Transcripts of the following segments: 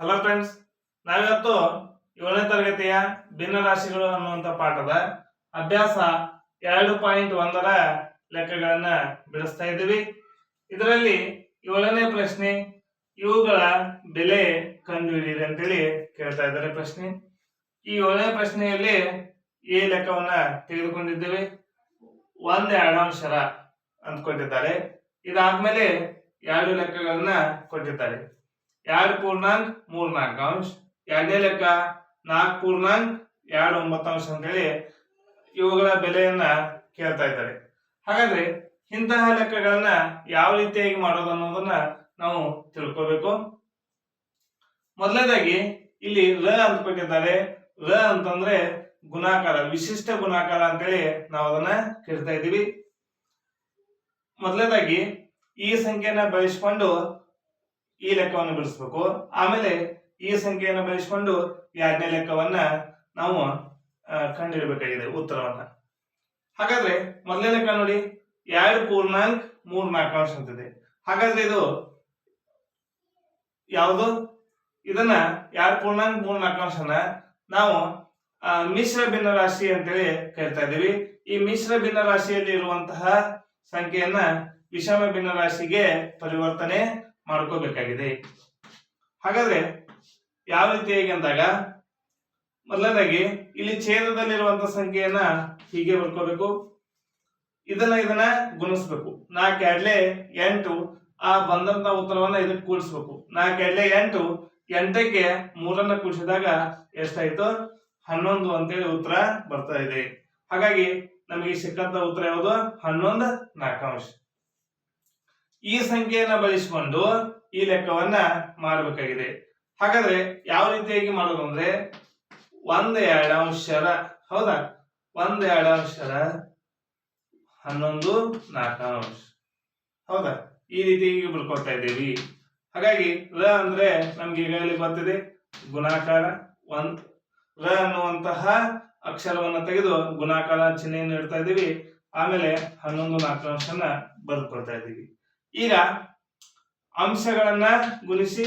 Hello friends ನಾವಿವತ್ತು ಏಳನೇ ತರಗತಿಯ ಭಿನ್ನ ರಾಶಿಗಳು ಅನ್ನುವಂಥ ಪಾಠದ ಅಭ್ಯಾಸ ಎರಡು ಪಾಯಿಂಟ್ ಒಂದರ ಲೆಕ್ಕಗಳನ್ನ ಬಿಡಿಸ್ತಾ ಇದ್ದೀವಿ. ಇದರಲ್ಲಿ ಏಳನೇ ಪ್ರಶ್ನೆ, ಇವುಗಳ ಬೆಲೆ ಕಂಡುಹಿಡಿಯಿರಿ ಅಂತೇಳಿ ಕೇಳ್ತಾ ಇದ್ದಾರೆ ಪ್ರಶ್ನೆ. ಈ ಏಳನೇ ಪ್ರಶ್ನೆಯಲ್ಲಿ ಈ ಲೆಕ್ಕವನ್ನ ತೆಗೆದುಕೊಂಡಿದ್ದೇವೆ. ಒಂದ್ ಎರಡಾಂಶರ ಅಂತ ಕೊಟ್ಟಿದ್ದಾರೆ ಇದಾದ್ಮೇಲೆ ಎರಡು ಲೆಕ್ಕಗಳನ್ನ ಕೊಟ್ಟಿದ್ದಾರೆ. ಎರಡು ಪೂರ್ಣಾಂಕ್ ಮೂರ್ ನಾಲ್ಕು. ಅಂಶ ಎರಡನೇ ಲೆಕ್ಕ ನಾಲ್ಕು ಪೂರ್ಣಾಂಕ್ ಎರಡು ಒಂಬತ್ತು ಅಂತೇಳಿ ಇವುಗಳ ಬೆಲೆಯನ್ನ ಕೇಳ್ತಾ ಇದ್ದಾರೆ. ಹಾಗಾದ್ರೆ ಇಂತಹ ಲೆಕ್ಕಗಳನ್ನ ಯಾವ ರೀತಿಯಾಗಿ ಮಾಡೋದು ಅನ್ನೋದನ್ನ ನಾವು ತಿಳ್ಕೋಬೇಕು. ಮೊದಲನೇದಾಗಿ ಇಲ್ಲಿ ರ ಅಂತ ಕೊಟ್ಟಿದ್ದಾರೆ. ರ ಅಂತಂದ್ರೆ ಗುಣಾಕಾರ, ವಿಶಿಷ್ಟ ಗುಣಾಕಾರ ಅಂತೇಳಿ ನಾವು ಅದನ್ನ ಕೇಳ್ತಾ ಇದ್ದೀವಿ. ಮೊದಲನೇದಾಗಿ ಈ ಸಂಖ್ಯೆನ ಬಳಸಿಕೊಂಡು ಈ ಲೆಕ್ಕವನ್ನು ಬಿಡಿಸ್ಬೇಕು. ಆಮೇಲೆ ಈ ಸಂಖ್ಯೆಯನ್ನು ಬಳಸಿಕೊಂಡು ಎರಡನೇ ಲೆಕ್ಕವನ್ನ ನಾವು ಕಂಡುಹಿಡಬೇಕಾಗಿದೆ ಉತ್ತರವನ್ನ. ಹಾಗಾದ್ರೆ ಮೊದಲನೇ ಲೆಕ್ಕ ನೋಡಿ, ಎರಡು ಪೂರ್ಣಾಂಕ್ ಮೂರ್ ನಾಲ್ಕಾಂಶ ಅಂತಿದೆ. ಹಾಗಾದ್ರೆ ಇದು ಯಾವುದು? ಇದನ್ನ ಎರಡು ಪೂರ್ಣಾಂಕ್ ಮೂರ್ ನಾಲ್ಕಾಂಶನ ನಾವು ಮಿಶ್ರ ಭಿನ್ನ ರಾಶಿ ಅಂತೇಳಿ ಕರಿತಾ ಇದ್ದೀವಿ. ಈ ಮಿಶ್ರ ಭಿನ್ನ ರಾಶಿಯಲ್ಲಿ ಇರುವಂತಹ ಸಂಖ್ಯೆಯನ್ನ ವಿಷಮ ಭಿನ್ನ ರಾಶಿಗೆ ಪರಿವರ್ತನೆ ಮಾಡ್ಕೋಬೇಕಾಗಿದೆ. ಹಾಗಾದ್ರೆ ಯಾವ ರೀತಿಯಾಗಿ ಅಂದಾಗ, ಮೊದಲನೇದಾಗಿ ಇಲ್ಲಿ ಛೇದದಲ್ಲಿರುವಂತ ಸಂಖ್ಯೆಯನ್ನ ಹೀಗೆ ಬರ್ಕೋಬೇಕು. ಇದನ್ನ ಇದನ್ನ ಗುಣಿಸ್ಬೇಕು. ನಾಲ್ಕು ಎಡ್ಲೆ ಎಂಟು ಆ ಬಂದಂತ ಉತ್ತರವನ್ನ ಇದಕ್ಕೆ ಕೂಡಿಸ್ಬೇಕು. ನಾಲ್ಕು ಎಡ್ಲೆ ಎಂಟು ಎಂಟಕ್ಕೆ ಮೂರನ್ನ ಕೂಡಿಸಿದಾಗ ಎಷ್ಟಾಯ್ತು? ಹನ್ನೊಂದು ಅಂತೇಳಿ ಉತ್ತರ ಬರ್ತಾ ಇದೆ. ಹಾಗಾಗಿ ನಮಗೆ ಸಿಕ್ಕಂತ ಉತ್ತರ ಯಾವುದು? ಹನ್ನೊಂದು ನಾಲ್ಕಾಂಶ. ಈ ಸಂಖ್ಯೆಯನ್ನ ಬಳಸಿಕೊಂಡು ಈ ಲೆಕ್ಕವನ್ನ ಮಾಡಬೇಕಾಗಿದೆ. ಹಾಗಾದ್ರೆ ಯಾವ ರೀತಿಯಾಗಿ ಮಾಡೋದು ಅಂದ್ರೆ ಒಂದ್ ಎರಡಂಶರ ಹೌದಾ? ಒಂದ್ ಎರಡಂಶರ ಹನ್ನೊಂದು ನಾಲ್ಕಾಂಶ ಹೌದಾ? ಈ ರೀತಿಯಾಗಿ ಬರ್ಕೊಳ್ತಾ ಇದ್ದೀವಿ. ಹಾಗಾಗಿ ರ ಅಂದ್ರೆ ನಮ್ಗೆ ಈಗಾಗಲೇ ಗೊತ್ತಿದೆ ಗುಣಾಕಾರ ಒಂದ್. ರ ಅನ್ನುವಂತಹ ಅಕ್ಷರವನ್ನ ತೆಗೆದು ಗುಣಾಕಾರ ಚಿಹ್ನೆಯನ್ನು ಇಡ್ತಾ ಇದ್ದೀವಿ. ಆಮೇಲೆ ಹನ್ನೊಂದು ನಾಲ್ಕಾಂಶನ ಬರ್ಕೊಳ್ತಾ ಇದ್ದೀವಿ. ಈಗ ಅಂಶಗಳನ್ನ ಗುಣಿಸಿ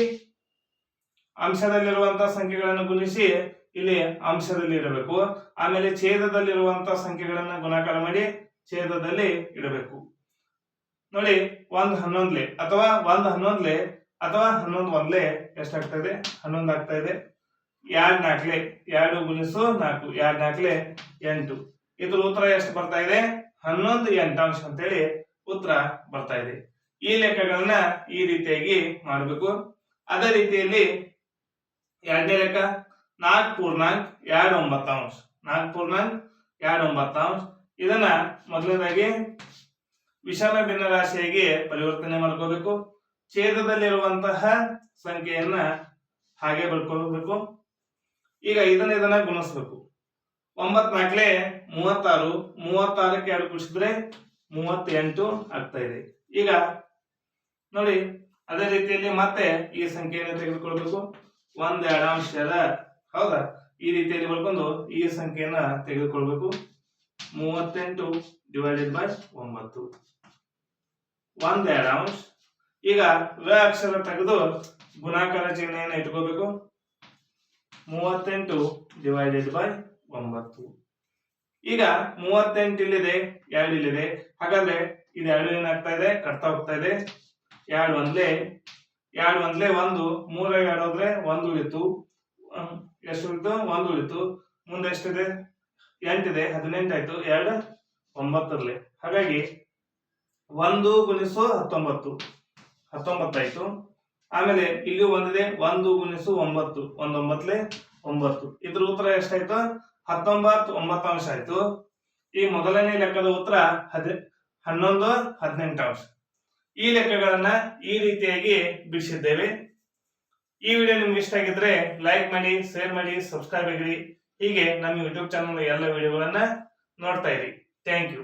ಅಂಶದಲ್ಲಿರುವಂತಹ ಸಂಖ್ಯೆಗಳನ್ನು ಗುಣಿಸಿ ಇಲ್ಲಿ ಅಂಶದಲ್ಲಿ ಇಡಬೇಕು. ಆಮೇಲೆ ಛೇದದಲ್ಲಿರುವಂತಹ ಸಂಖ್ಯೆಗಳನ್ನ ಗುಣಾಕಾರ ಮಾಡಿ ಛೇದದಲ್ಲಿ ಇಡಬೇಕು. ನೋಡಿ, ಒಂದ್ ಹನ್ನೊಂದ್ಲೆ ಅಥವಾ ಒಂದ್ ಹನ್ನೊಂದ್ಲೆ ಅಥವಾ ಹನ್ನೊಂದು ಒಂದ್ಲೆ ಎಷ್ಟಾಗ್ತಾ ಇದೆ ಹನ್ನೊಂದು ಆಗ್ತಾ ಇದೆ ಎರಡ್ ನಾಲ್ಕಲೆ ಎರಡು ಗುಣಿಸು ನಾಲ್ಕು, ಎರಡ್ ನಾಲ್ಕಲೆ ಎಂಟು. ಇದ್ರ ಉತ್ತರ ಎಷ್ಟು ಬರ್ತಾ ಇದೆ ಹನ್ನೊಂದು ಎಂಟಾಂಶ ಅಂತೇಳಿ ಉತ್ತರ ಬರ್ತಾ ಇದೆ ಈ ಲೆಕ್ಕಗಳನ್ನ ಈ ರೀತಿಯಾಗಿ ಮಾಡಬೇಕು. ಅದೇ ರೀತಿಯಲ್ಲಿ ಎರಡನೇ ಲೆಕ್ಕ, ನಾಲ್ಕು ಪೂರ್ಣಾಂಕ್ ಎರಡು ಒಂಬತ್ತಾಂಶ ನಾಲ್ಕು ಪೂರ್ಣಾಂಕ್ ಎರಡು ಒಂಬತ್ತಾಂಶ ಇದನ್ನ ಮೊದಲನೇದಾಗಿ ವಿಷಮ ಭಿನ್ನ ರಾಶಿಯಾಗಿ ಪರಿವರ್ತನೆ ಮಾಡ್ಕೋಬೇಕು. ಛೇದದಲ್ಲಿರುವಂತಹ ಸಂಖ್ಯೆಯನ್ನ ಹಾಗೆ ಬರ್ಕೋಬೇಕು. ಈಗ ಇದನ್ನ ಇದನ್ನ ಗುಣಿಸ್ಬೇಕು. ಒಂಬತ್ ನಾಲ್ಕಲೆ ಮೂವತ್ತಾರು, ಮೂವತ್ತಾರಕ್ಕೆ ಎರಡು ಕೂಡಿಸಿದ್ರೆ ಮೂವತ್ತೆಂಟು ಆಗ್ತಾ ಇದೆ. ಈಗ ನೋಡಿ, ಅದೇ ರೀತಿಯಲ್ಲಿ ಮತ್ತೆ ಈ ಸಂಖ್ಯೆಯನ್ನು ತೆಗೆದುಕೊಳ್ಬೇಕು. ಒಂದ್ ಎರಡಾಂಶದ ಹೌದಾ? ಈ ರೀತಿಯಲ್ಲಿ ಬರ್ಕೊಂಡು ಈ ಸಂಖ್ಯೆಯನ್ನ ತೆಗೆದುಕೊಳ್ಬೇಕು. ಮೂವತ್ತೆಂಟು ಡಿವೈಡೆಡ್ ಬೈ ಒಂಬತ್ತು. ಒಂದ್ ಎರಡಾಂಶ ಈಗ ರ ಅಕ್ಷರ ತೆಗೆದು ಗುಣಾಕಾರ ಚಿಹ್ನೆಯನ್ನ ಇಟ್ಕೋಬೇಕು. ಮೂವತ್ತೆಂಟು ಡಿವೈಡೆಡ್ ಬೈ ಒಂಬತ್ತು. ಈಗ ಮೂವತ್ತೆಂಟು ಇಲ್ಲಿದೆ ಎರಡು ಇಲ್ಲಿದೆ ಹಾಗಾದ್ರೆ ಇದು ಎರಡು ಏನಾಗ್ತಾ ಇದೆ? ಕಟ್ತಾ ಹೋಗ್ತಾ ಇದೆ. ಎರಡು ಒಂದ್ಲೆ ಎರಡು ಒಂದ್ಲೆ ಒಂದು, ಮೂರ ಎರಡು ಹೋದ್ರೆ ಒಂದು ಉಳಿತು. ಎಷ್ಟು ಉಳಿತು? ಒಂದು ಉಳಿತು. ಮುಂದೆ ಎಷ್ಟಿದೆ? ಎಂಟಿದೆ. ಹದಿನೆಂಟು ಆಯ್ತು ಎರಡು, ಒಂಬತ್ತರಲ್ಲಿ. ಹಾಗಾಗಿ ಒಂದು ಗುಣಿಸು ಹತ್ತೊಂಬತ್ತು. ಹತ್ತೊಂಬತ್ತಾಯ್ತು. ಆಮೇಲೆ ಇಲ್ಲಿ ಒಂದಿದೆ. ಒಂದು ಗುಣಿಸು ಒಂಬತ್ತು. ಒಂದೊಂಬತ್ತಲೆ ಒಂಬತ್ತು. ಇದ್ರ ಉತ್ತರ ಎಷ್ಟಾಯ್ತು? ಹತ್ತೊಂಬತ್ತು ಒಂಬತ್ತು ಅಂಶ ಆಯ್ತು. ಈ ಮೊದಲನೇ ಲೆಕ್ಕದ ಉತ್ತರ ಹದಿ ಹನ್ನೊಂದು, ಹದಿನೆಂಟು ಅಂಶ. ಈ ಲೆಕ್ಕಗಳನ್ನ ಈ ರೀತಿಯಾಗಿ ಬಿಡಿಸಿದ್ದೇವೆ. ಈ ವಿಡಿಯೋ ನಿಮ್ಗೆ ಇಷ್ಟ ಆಗಿದ್ರೆ ಲೈಕ್ ಮಾಡಿ ಶೇರ್ ಮಾಡಿ ಸಬ್ಸ್ಕ್ರೈಬ್ ಆಗಿರಿ. ಹೀಗೆ ನಮ್ಮ ಯೂಟ್ಯೂಬ್ ಚಾನಲ್ ಎಲ್ಲ ವಿಡಿಯೋಗಳನ್ನ ನೋಡ್ತಾ ಇರಿ. Thank you